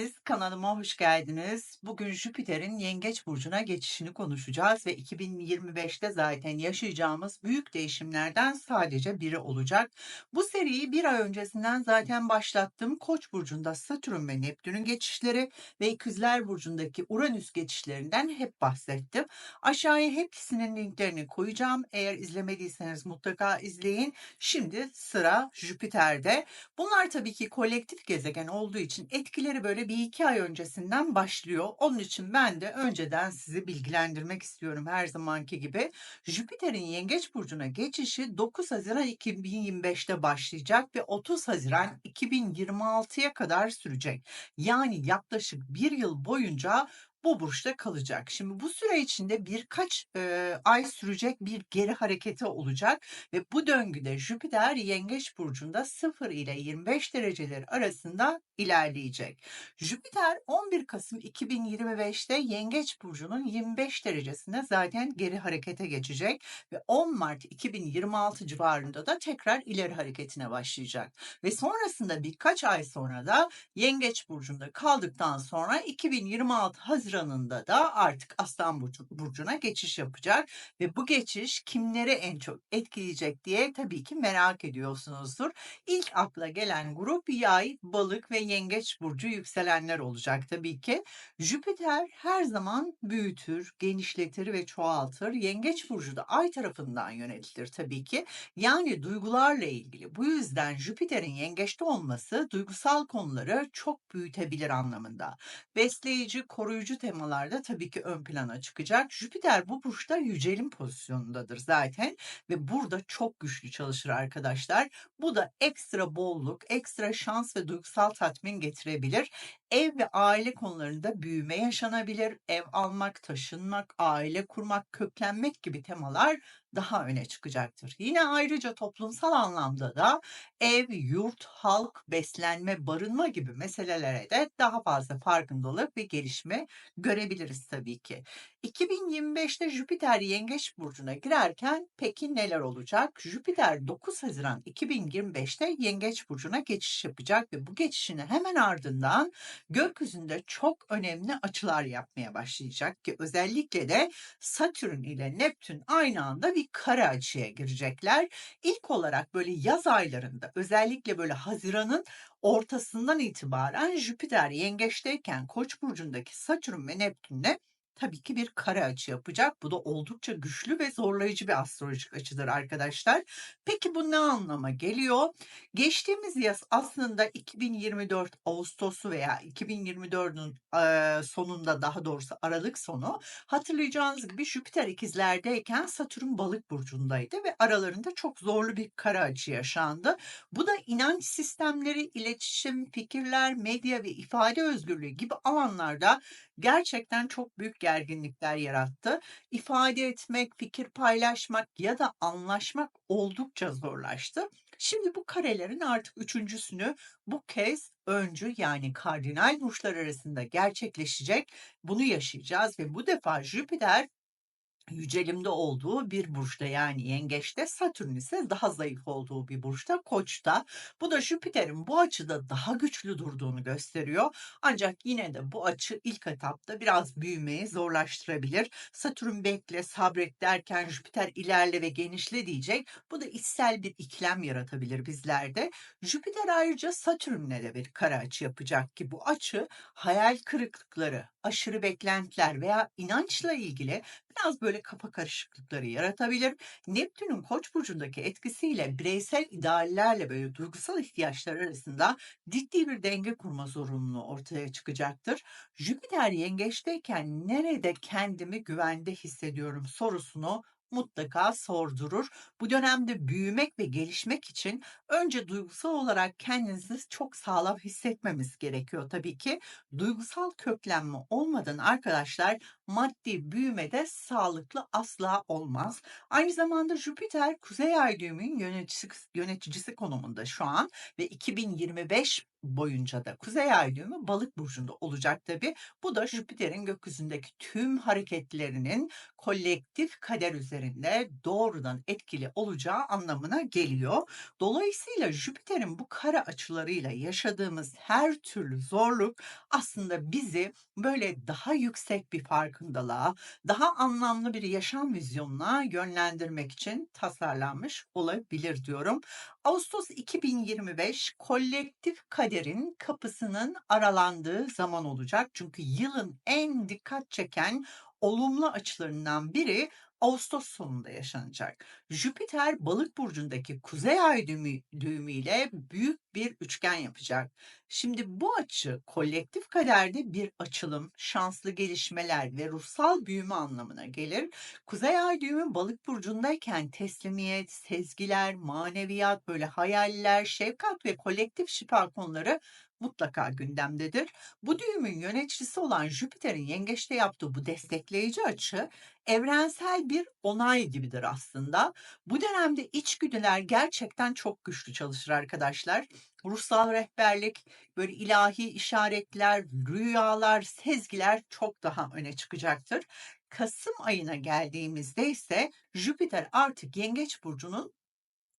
Hepiniz kanalıma hoş geldiniz. Bugün Jüpiter'in Yengeç burcuna geçişini konuşacağız ve 2025'te zaten yaşayacağımız büyük değişimlerden sadece biri olacak. Bu seriyi bir ay öncesinden zaten başlattım. Koç burcunda Satürn ve Neptün'ün geçişleri ve İkizler burcundaki Uranüs geçişlerinden hep bahsettim. Aşağıya hepsinin linklerini koyacağım. Eğer izlemediyseniz mutlaka izleyin. Şimdi sıra Jüpiter'de. Bunlar tabii ki kolektif gezegen olduğu için etkileri böyle bir iki ay öncesinden başlıyor. Onun için ben de önceden sizi bilgilendirmek istiyorum her zamanki gibi. Jüpiter'in Yengeç Burcu'na geçişi 9 Haziran 2025'te başlayacak ve 30 Haziran 2026'ya kadar sürecek. Yani yaklaşık bir yıl boyunca bu burçta kalacak. Şimdi bu süre içinde birkaç e, ay sürecek bir geri hareketi olacak ve bu döngüde Jüpiter Yengeç burcunda 0 ile 25 dereceler arasında ilerleyecek. Jüpiter 11 Kasım 2025'te Yengeç burcunun 25 derecesinde zaten geri harekete geçecek ve 10 Mart 2026 civarında da tekrar ileri hareketine başlayacak. Ve sonrasında birkaç ay sonra da Yengeç burcunda kaldıktan sonra 2026 Haziran'ında da artık Aslan burcu, burcuna geçiş yapacak ve bu geçiş kimleri en çok etkileyecek diye tabii ki merak ediyorsunuzdur. İlk akla gelen grup yay, balık ve yengeç burcu yükselenler olacak tabii ki. Jüpiter her zaman büyütür, genişletir ve çoğaltır. Yengeç burcu da ay tarafından yönetilir tabii ki. Yani duygularla ilgili. Bu yüzden Jüpiter'in yengeçte olması duygusal konuları çok büyütebilir anlamında. Besleyici, koruyucu temalarda tabii ki ön plana çıkacak. Jüpiter bu burçta yücelim pozisyonundadır zaten ve burada çok güçlü çalışır arkadaşlar. Bu da ekstra bolluk, ekstra şans ve duygusal tatmin getirebilir. Ev ve aile konularında büyüme yaşanabilir. Ev almak, taşınmak, aile kurmak, köklenmek gibi temalar daha öne çıkacaktır. Yine ayrıca toplumsal anlamda da ev, yurt, halk, beslenme, barınma gibi meselelere de daha fazla farkındalık ve gelişme görebiliriz tabii ki. 2025'te Jüpiter Yengeç burcuna girerken peki neler olacak? Jüpiter 9 Haziran 2025'te Yengeç burcuna geçiş yapacak ve bu geçişini hemen ardından gökyüzünde çok önemli açılar yapmaya başlayacak ki özellikle de Satürn ile Neptün aynı anda bir kare açıya girecekler. İlk olarak böyle yaz aylarında özellikle böyle Haziran'ın ortasından itibaren Jüpiter yengeçteyken Koç burcundaki Satürn ve Neptün'le tabii ki bir kare açı yapacak. Bu da oldukça güçlü ve zorlayıcı bir astrolojik açıdır arkadaşlar. Peki bu ne anlama geliyor? Geçtiğimiz yaz aslında 2024 Ağustos'u veya 2024'ün e, sonunda daha doğrusu Aralık sonu hatırlayacağınız gibi Jüpiter ikizlerdeyken Satürn balık burcundaydı ve aralarında çok zorlu bir kare açı yaşandı. Bu da inanç sistemleri, iletişim, fikirler, medya ve ifade özgürlüğü gibi alanlarda gerçekten çok büyük gerginlikler yarattı. İfade etmek, fikir paylaşmak ya da anlaşmak oldukça zorlaştı. Şimdi bu karelerin artık üçüncüsünü bu kez öncü yani kardinal burçlar arasında gerçekleşecek. Bunu yaşayacağız ve bu defa Jüpiter yücelimde olduğu bir burçta yani yengeçte Satürn ise daha zayıf olduğu bir burçta koçta. Bu da Jüpiter'in bu açıda daha güçlü durduğunu gösteriyor. Ancak yine de bu açı ilk etapta biraz büyümeyi zorlaştırabilir. Satürn bekle sabret derken Jüpiter ilerle ve genişle diyecek. Bu da içsel bir ikilem yaratabilir bizlerde. Jüpiter ayrıca Satürn'le de bir kara açı yapacak ki bu açı hayal kırıklıkları, aşırı beklentiler veya inançla ilgili biraz böyle kafa karışıklıkları yaratabilir. Neptün'ün Koç burcundaki etkisiyle bireysel ideallerle böyle duygusal ihtiyaçlar arasında ciddi bir denge kurma zorunluluğu ortaya çıkacaktır. Jüpiter yengeçteyken nerede kendimi güvende hissediyorum sorusunu mutlaka sordurur. Bu dönemde büyümek ve gelişmek için önce duygusal olarak kendinizi çok sağlam hissetmemiz gerekiyor tabii ki. Duygusal köklenme olmadan arkadaşlar maddi büyüme de sağlıklı asla olmaz. Aynı zamanda Jüpiter Kuzey Ay düğümünün yöneticisi, yöneticisi konumunda şu an ve 2025 boyunca da kuzey ay düğümü balık burcunda olacak tabii. Bu da Jüpiter'in gökyüzündeki tüm hareketlerinin kolektif kader üzerinde doğrudan etkili olacağı anlamına geliyor. Dolayısıyla Jüpiter'in bu kara açılarıyla yaşadığımız her türlü zorluk aslında bizi böyle daha yüksek bir farkındalığa, daha anlamlı bir yaşam vizyonuna yönlendirmek için tasarlanmış olabilir diyorum. Ağustos 2025 kolektif kaderin kapısının aralandığı zaman olacak. Çünkü yılın en dikkat çeken olumlu açılarından biri Ağustos sonunda yaşanacak. Jüpiter balık burcundaki kuzey ay düğümü, düğümüyle büyük bir üçgen yapacak. Şimdi bu açı kolektif kaderde bir açılım, şanslı gelişmeler ve ruhsal büyüme anlamına gelir. Kuzey ay düğümü balık burcundayken teslimiyet, sezgiler, maneviyat, böyle hayaller, şefkat ve kolektif şifa konuları mutlaka gündemdedir. Bu düğümün yöneticisi olan Jüpiter'in yengeçte yaptığı bu destekleyici açı evrensel bir onay gibidir aslında. Bu dönemde içgüdüler gerçekten çok güçlü çalışır arkadaşlar. Ruhsal rehberlik, böyle ilahi işaretler, rüyalar, sezgiler çok daha öne çıkacaktır. Kasım ayına geldiğimizde ise Jüpiter artık Yengeç burcunun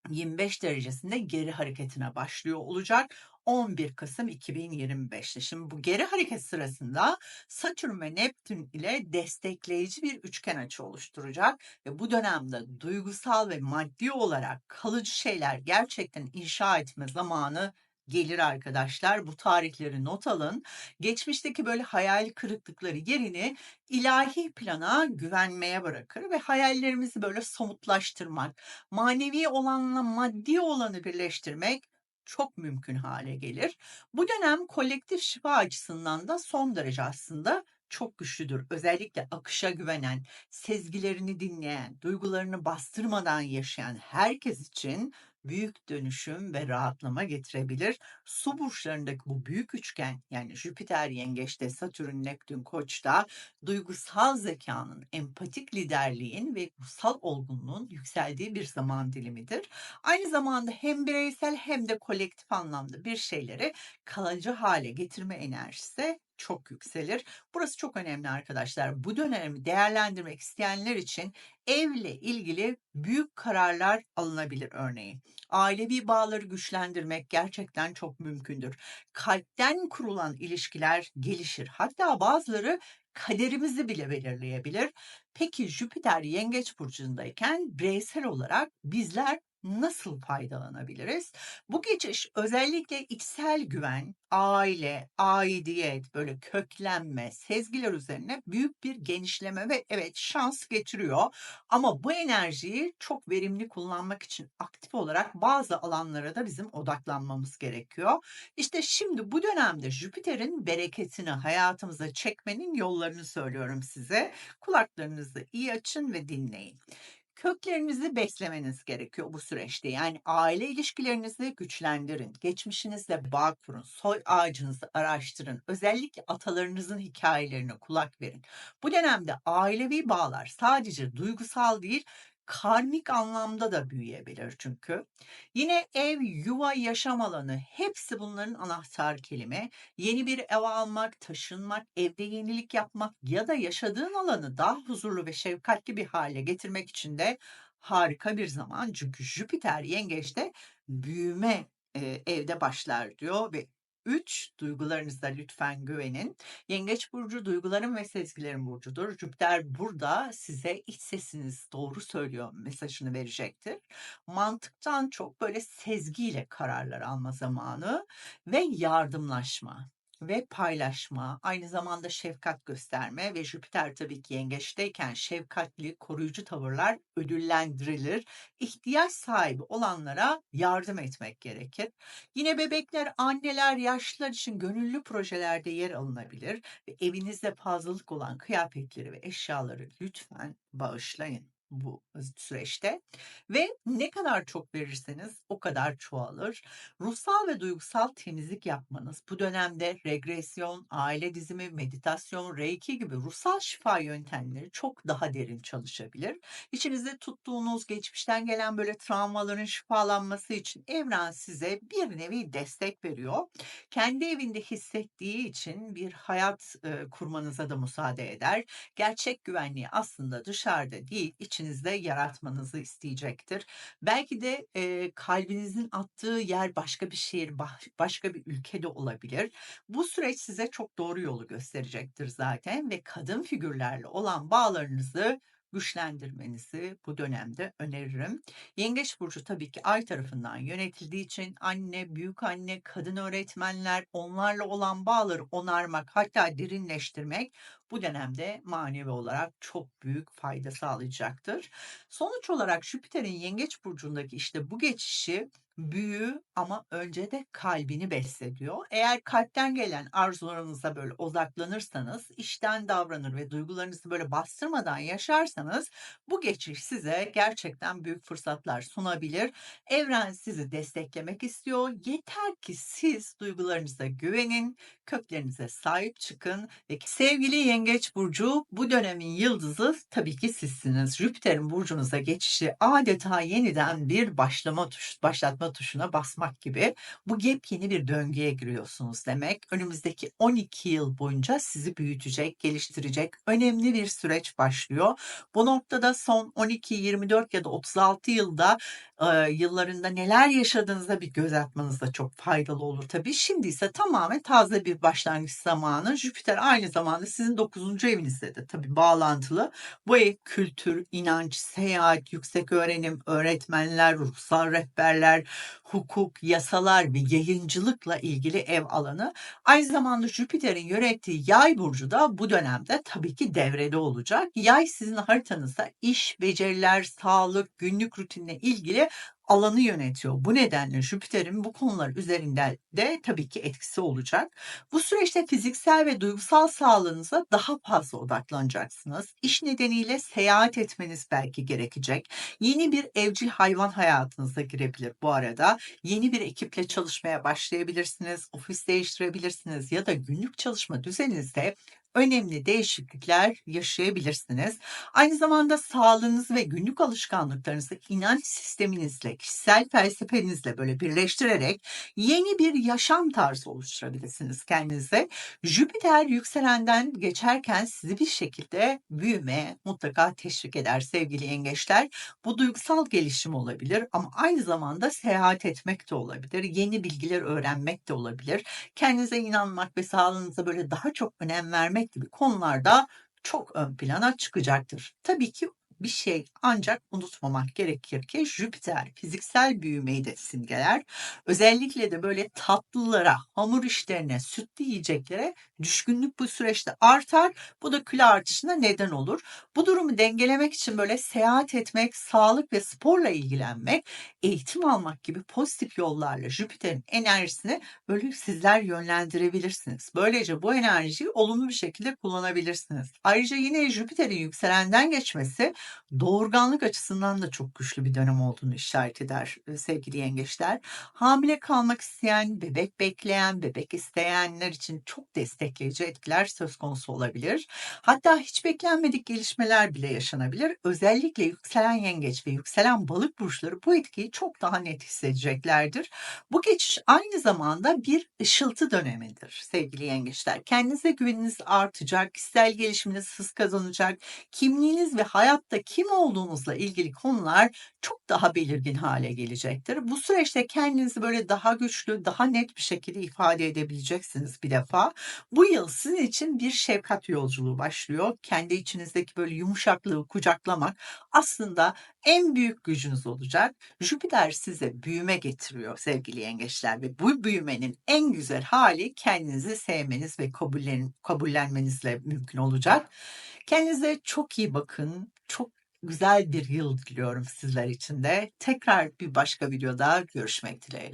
25 derecesinde geri hareketine başlıyor olacak. 11 Kasım 2025'te. Şimdi bu geri hareket sırasında Satürn ve Neptün ile destekleyici bir üçgen açı oluşturacak ve bu dönemde duygusal ve maddi olarak kalıcı şeyler gerçekten inşa etme zamanı gelir arkadaşlar. Bu tarihleri not alın. Geçmişteki böyle hayal kırıklıkları yerini ilahi plana güvenmeye bırakır ve hayallerimizi böyle somutlaştırmak, manevi olanla maddi olanı birleştirmek çok mümkün hale gelir. Bu dönem kolektif şifa açısından da son derece aslında çok güçlüdür. Özellikle akışa güvenen, sezgilerini dinleyen, duygularını bastırmadan yaşayan herkes için büyük dönüşüm ve rahatlama getirebilir. Su burçlarındaki bu büyük üçgen yani Jüpiter yengeçte, Satürn, Neptün koçta duygusal zekanın, empatik liderliğin ve ruhsal olgunluğun yükseldiği bir zaman dilimidir. Aynı zamanda hem bireysel hem de kolektif anlamda bir şeyleri kalıcı hale getirme enerjisi çok yükselir. Burası çok önemli arkadaşlar. Bu dönemi değerlendirmek isteyenler için evle ilgili büyük kararlar alınabilir örneğin. Ailevi bağları güçlendirmek gerçekten çok mümkündür. Kalpten kurulan ilişkiler gelişir. Hatta bazıları kaderimizi bile belirleyebilir. Peki Jüpiter Yengeç burcundayken bireysel olarak bizler nasıl faydalanabiliriz? Bu geçiş özellikle içsel güven, aile, aidiyet, böyle köklenme, sezgiler üzerine büyük bir genişleme ve evet şans getiriyor. Ama bu enerjiyi çok verimli kullanmak için aktif olarak bazı alanlara da bizim odaklanmamız gerekiyor. İşte şimdi bu dönemde Jüpiter'in bereketini hayatımıza çekmenin yollarını söylüyorum size. Kulaklarınızı iyi açın ve dinleyin köklerinizi beslemeniz gerekiyor bu süreçte. Yani aile ilişkilerinizi güçlendirin. Geçmişinizle bağ kurun. Soy ağacınızı araştırın. Özellikle atalarınızın hikayelerine kulak verin. Bu dönemde ailevi bağlar sadece duygusal değil, karmik anlamda da büyüyebilir çünkü. Yine ev, yuva, yaşam alanı hepsi bunların anahtar kelime. Yeni bir ev almak, taşınmak, evde yenilik yapmak ya da yaşadığın alanı daha huzurlu ve şefkatli bir hale getirmek için de harika bir zaman. Çünkü Jüpiter yengeçte büyüme evde başlar diyor ve 3. Duygularınıza lütfen güvenin. Yengeç burcu duyguların ve sezgilerin burcudur. Jüpiter burada size iç sesiniz doğru söylüyor mesajını verecektir. Mantıktan çok böyle sezgiyle kararlar alma zamanı ve yardımlaşma ve paylaşma, aynı zamanda şefkat gösterme ve Jüpiter tabii ki yengeçteyken şefkatli, koruyucu tavırlar ödüllendirilir. İhtiyaç sahibi olanlara yardım etmek gerekir. Yine bebekler, anneler, yaşlılar için gönüllü projelerde yer alınabilir ve evinizde fazlalık olan kıyafetleri ve eşyaları lütfen bağışlayın. Bu süreçte ve ne kadar çok verirseniz o kadar çoğalır. Ruhsal ve duygusal temizlik yapmanız bu dönemde regresyon, aile dizimi, meditasyon, reiki gibi ruhsal şifa yöntemleri çok daha derin çalışabilir. İçinizde tuttuğunuz geçmişten gelen böyle travmaların şifalanması için evren size bir nevi destek veriyor. Kendi evinde hissettiği için bir hayat e, kurmanıza da müsaade eder. Gerçek güvenliği aslında dışarıda değil, içinizde yaratmanızı isteyecektir. Belki de e, kalbinizin attığı yer başka bir şehir, başka bir ülkede olabilir. Bu süreç size çok doğru yolu gösterecektir zaten ve kadın figürlerle olan bağlarınızı güçlendirmenizi bu dönemde öneririm. Yengeç burcu tabii ki ay tarafından yönetildiği için anne, büyük anne, kadın öğretmenler, onlarla olan bağları onarmak, hatta derinleştirmek bu dönemde manevi olarak çok büyük fayda sağlayacaktır. Sonuç olarak Jüpiter'in Yengeç burcundaki işte bu geçişi büyü ama önce de kalbini beslediyor. Eğer kalpten gelen arzularınıza böyle odaklanırsanız, işten davranır ve duygularınızı böyle bastırmadan yaşarsanız bu geçiş size gerçekten büyük fırsatlar sunabilir. Evren sizi desteklemek istiyor. Yeter ki siz duygularınıza güvenin, köklerinize sahip çıkın ve sevgili Yengeç burcu bu dönemin yıldızı tabii ki sizsiniz. Jüpiter'in burcunuza geçişi adeta yeniden bir başlama tuş, başlatma tuşuna basmak gibi bu yepyeni bir döngüye giriyorsunuz demek. Önümüzdeki 12 yıl boyunca sizi büyütecek, geliştirecek önemli bir süreç başlıyor. Bu noktada son 12, 24 ya da 36 yılda e, yıllarında neler yaşadığınızda bir göz atmanız da çok faydalı olur tabii. Şimdi ise tamamen taze bir başlangıç zamanı. Jüpiter aynı zamanda sizin 9. evinizde de tabii bağlantılı. Bu ev kültür, inanç, seyahat, yüksek öğrenim, öğretmenler, ruhsal rehberler, hukuk, yasalar ve yayıncılıkla ilgili ev alanı. Aynı zamanda Jüpiter'in yönettiği yay burcu da bu dönemde tabii ki devrede olacak. Yay sizin haritanızda iş, beceriler, sağlık, günlük rutinle ilgili alanı yönetiyor. Bu nedenle Jüpiter'in bu konular üzerinde de tabii ki etkisi olacak. Bu süreçte fiziksel ve duygusal sağlığınıza daha fazla odaklanacaksınız. İş nedeniyle seyahat etmeniz belki gerekecek. Yeni bir evcil hayvan hayatınıza girebilir bu arada. Yeni bir ekiple çalışmaya başlayabilirsiniz, ofis değiştirebilirsiniz ya da günlük çalışma düzeninizde önemli değişiklikler yaşayabilirsiniz. Aynı zamanda sağlığınız ve günlük alışkanlıklarınızı inanç sisteminizle, kişisel felsefenizle böyle birleştirerek yeni bir yaşam tarzı oluşturabilirsiniz kendinize. Jüpiter yükselenden geçerken sizi bir şekilde büyümeye mutlaka teşvik eder sevgili yengeçler. Bu duygusal gelişim olabilir ama aynı zamanda seyahat etmek de olabilir. Yeni bilgiler öğrenmek de olabilir. Kendinize inanmak ve sağlığınıza böyle daha çok önem vermek vermek gibi konularda çok ön plana çıkacaktır. Tabii ki bir şey ancak unutmamak gerekir ki Jüpiter fiziksel büyümeyi de simgeler. Özellikle de böyle tatlılara, hamur işlerine, sütlü yiyeceklere düşkünlük bu süreçte artar. Bu da kilo artışına neden olur. Bu durumu dengelemek için böyle seyahat etmek, sağlık ve sporla ilgilenmek, eğitim almak gibi pozitif yollarla Jüpiter'in enerjisini böyle sizler yönlendirebilirsiniz. Böylece bu enerjiyi olumlu bir şekilde kullanabilirsiniz. Ayrıca yine Jüpiter'in yükselenden geçmesi doğurganlık açısından da çok güçlü bir dönem olduğunu işaret eder sevgili yengeçler. Hamile kalmak isteyen, bebek bekleyen, bebek isteyenler için çok destekleyici etkiler söz konusu olabilir. Hatta hiç beklenmedik gelişmeler bile yaşanabilir. Özellikle yükselen yengeç ve yükselen balık burçları bu etkiyi çok daha net hissedeceklerdir. Bu geçiş aynı zamanda bir ışıltı dönemidir sevgili yengeçler. Kendinize güveniniz artacak, kişisel gelişiminiz hız kazanacak, kimliğiniz ve hayatta kim olduğunuzla ilgili konular çok daha belirgin hale gelecektir. Bu süreçte kendinizi böyle daha güçlü, daha net bir şekilde ifade edebileceksiniz bir defa. Bu yıl sizin için bir şefkat yolculuğu başlıyor. Kendi içinizdeki böyle yumuşaklığı kucaklamak aslında en büyük gücünüz olacak. Jüpiter size büyüme getiriyor sevgili yengeçler ve bu büyümenin en güzel hali kendinizi sevmeniz ve kabullen kabullenmenizle mümkün olacak. Kendinize çok iyi bakın. Çok güzel bir yıl diliyorum sizler için de. Tekrar bir başka videoda görüşmek dileğiyle.